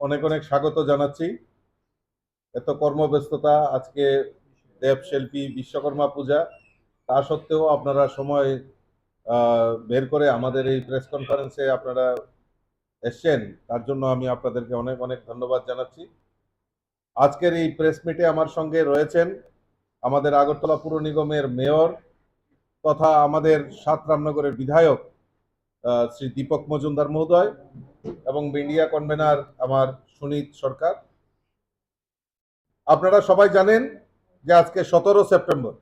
অনেক অনেক স্বাগত জানাচ্ছি। এত কর্মব্যস্ততা, আজকে দেব শিল্পী বিশ্বকর্মা পূজা। তা সত্ত্বেও আপনারা সময় বের করে আমাদের এই প্রেস কনফারেন্সে আপনারা এসছেন, তার জন্য আমি আপনাদেরকে অনেক অনেক ধন্যবাদ জানাচ্ছি। আজকের এই প্রেস মিটে আমার সঙ্গে রয়েছেন আমাদের আগরতলা পুর নিগমের মেয়র তথা আমাদের সাত রামনগরের বিধায়ক শ্রী দীপক মজুমদার মহোদয়। এবং ইন্ডিয়া কনভেনার আমার সুনীত সরকার। আপনারা সবাই জানেন যে আজকে সতেরো সেপ্টেম্বর।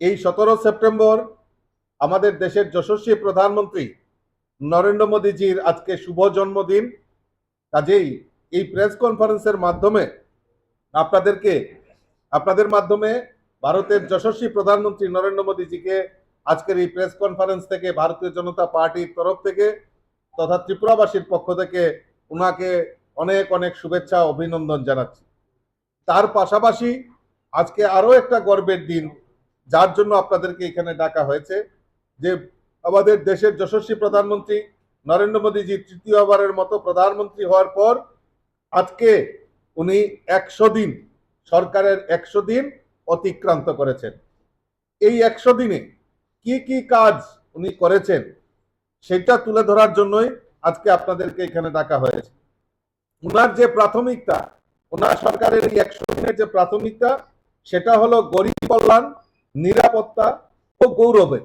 এই সতেরো সেপ্টেম্বর আমাদের দেশের যশস্বী প্রধানমন্ত্রী নরেন্দ্র মোদীজির আজকে শুভ জন্মদিন। কাজেই এই প্রেস কনফারেন্সের মাধ্যমে আপনাদেরকে, আপনাদের মাধ্যমে ভারতের যশস্বী প্রধানমন্ত্রী নরেন্দ্র মোদীজিকে আজকের এই প্রেস কনফারেন্স থেকে ভারতীয় জনতা পার্টির তরফ থেকে তথা ত্রিপুরাবাসীর পক্ষ থেকে ওনাকে অনেক অনেক শুভেচ্ছা, অভিনন্দন জানাচ্ছি। তার পাশাপাশি আজকে আরও একটা গর্বের দিন, যার জন্য আপনাদেরকে এখানে ডাকা হয়েছে, যে আমাদের দেশের যশস্বী প্রধানমন্ত্রী নরেন্দ্র মোদীজি তৃতীয়বারের মতো প্রধানমন্ত্রী হওয়ার পর আজকে উনি একশো দিন, সরকারের একশো দিন অতিক্রান্ত করেছেন। এই একশো দিনে কি কি কাজ উনি করেছেন সেটা তুলে ধরার জন্যই আজকে আপনাদেরকে এখানে ডাকা হয়েছে। ওনার যে প্রাথমিকতা, ওনার সরকারের এই একশো দিনের যে প্রাথমিকতা, সেটা হলো গরিব কল্যাণ, নিরাপত্তা ও গৌরবে।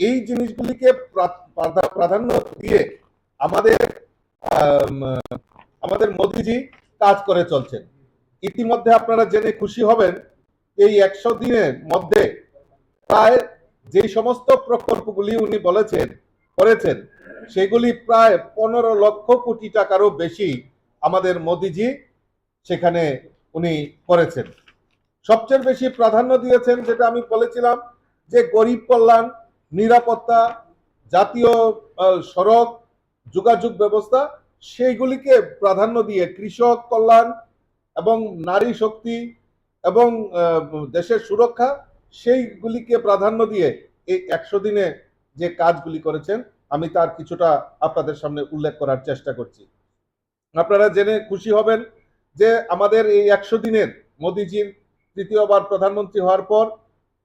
এই জিনিসগুলিকে প্রাধান্য দিয়ে আমাদের আমাদের মোদিজি কাজ করে চলছেন। ইতিমধ্যে আপনারা জেনে খুশি হবেন, এই একশো দিনের মধ্যে প্রায় যে সমস্ত প্রকল্পগুলি উনি বলেছেন করেছেন। সেগুলি প্রায় পনেরো লক্ষ কোটি টাকারও বেশি আমাদের মোদিজি সেখানে উনি করেছেন। সবচেয়ে বেশি প্রাধান্য দিয়েছেন যেটা আমি বলেছিলাম, যে গরিব কল্যাণ, নিরাপত্তা, জাতীয় সড়ক, যোগাযোগ ব্যবস্থা, সেইগুলিকে প্রাধান্য দিয়ে কৃষক কল্যাণ এবং নারী শক্তি এবং দেশের সুরক্ষা, সেইগুলিকে প্রাধান্য দিয়ে এই একশো দিনে যে কাজগুলি করেছেন আমি তার কিছুটা আপনাদের সামনে উল্লেখ করার চেষ্টা করছি। আপনারা জেনে খুশি হবেন যে আমাদের এই একশো দিনের মোদিজির তৃতীয়বার প্রধানমন্ত্রী হওয়ার পর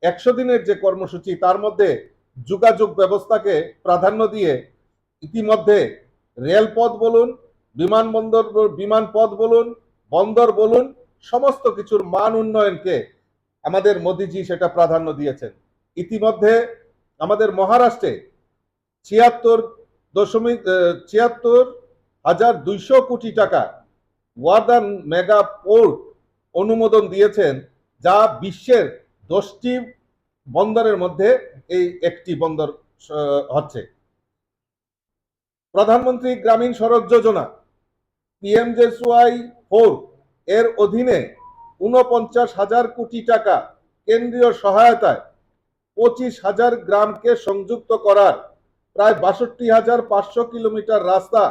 একশো দিনের যে কর্মসূচি, তার মধ্যে যোগাযোগ ব্যবস্থাকে প্রাধান্য দিয়ে ইতিমধ্যে রেলপথ বলুন, বিমানবন্দর ব- বিমান পথ বলুন, বন্দর বলুন, সমস্ত কিছুর মান উন্নয়নকে আমাদের মোদিজি সেটা প্রাধান্য দিয়েছেন। ইতিমধ্যে আমাদের মহারাষ্ট্রে ছিয়াত্তর দশমিক ছিয়াত্তর হাজার দুইশো কোটি টাকা ওয়াদান মেগা পোর্ট অনুমোদন দিয়েছেন, যা বিশ্বের দশটি বন্দরের মধ্যে এই একটি বন্দর হচ্ছে। প্রধানমন্ত্রী গ্রামীণ সড়ক যোজনা, পিএমজেসওয়াই ফোর, এর অধীনে উনপঞ্চাশ হাজার কোটি টাকা কেন্দ্রীয় সহায়তায় পঁচিশ হাজার গ্রামকে সংযুক্ত করার প্রায় বাষট্টি হাজার পাঁচশো কিলোমিটার রাস্তা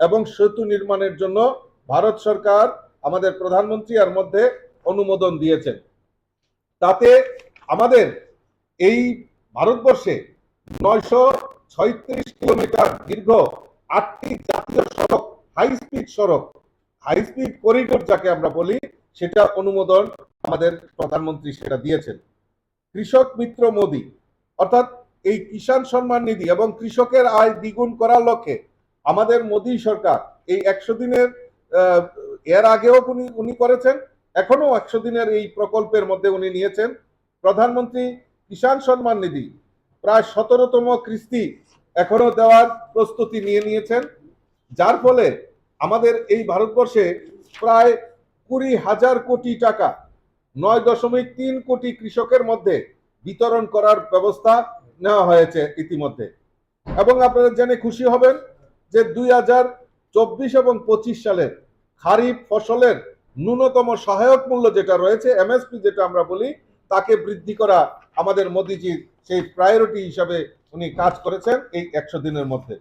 এবং সেতু নির্মাণের জন্য ভারত সরকার আমাদের প্রধানমন্ত্রী এর মধ্যে অনুমোদন দিয়েছেন। তাতে আমাদের এই ভারতবর্ষে নয়শো ছয়ত্রিশ কিলোমিটার দীর্ঘ আটটি জাতীয় সড়ক হাই স্পিড সড়ক হাই স্পিড করিডোর যাকে আমরা বলি, সেটা অনুমোদন আমাদের প্রধানমন্ত্রী সেটা দিয়েছেন। কৃষক মিত্র মোদী, অর্থাৎ এই কিষাণ সম্মান নিধি এবং কৃষকের আয় দ্বিগুণ করার লক্ষ্যে আমাদের মোদী সরকার এই একশো দিনের এর আগেও উনি উনি করেছেন এখনও একশো দিনের এই প্রকল্পের মধ্যে উনি নিয়েছেন। প্রধানমন্ত্রী কিষাণ সম্মান নিধি, প্রায় সতেরোতম কিস্তি এখনও দেওয়ার প্রস্তুতি নিয়ে নিয়েছেন। যার ফলে আমাদের এই ভারতবর্ষে প্রায় কুড়ি হাজার কোটি টাকা, নয় দশমিক তিন কোটি কৃষকের মধ্যে বিতরণ করার ব্যবস্থা নেওয়া হয়েছে ইতিমধ্যে। এবং আপনারা জেনে খুশি হবেন যে দুই হাজার চব্বিশ এবং পঁচিশ সালের খারিফ ফসলের ন্যূনতম সহায়ক মূল্য যেটা রয়েছে, এমএসপি যেটা আমরা বলি, তাকে বৃদ্ধি করা আমাদের মোদিজির সেই প্রায়োরিটি হিসাবে উনি কাজ করেছেন এই একশো দিনের মধ্যে।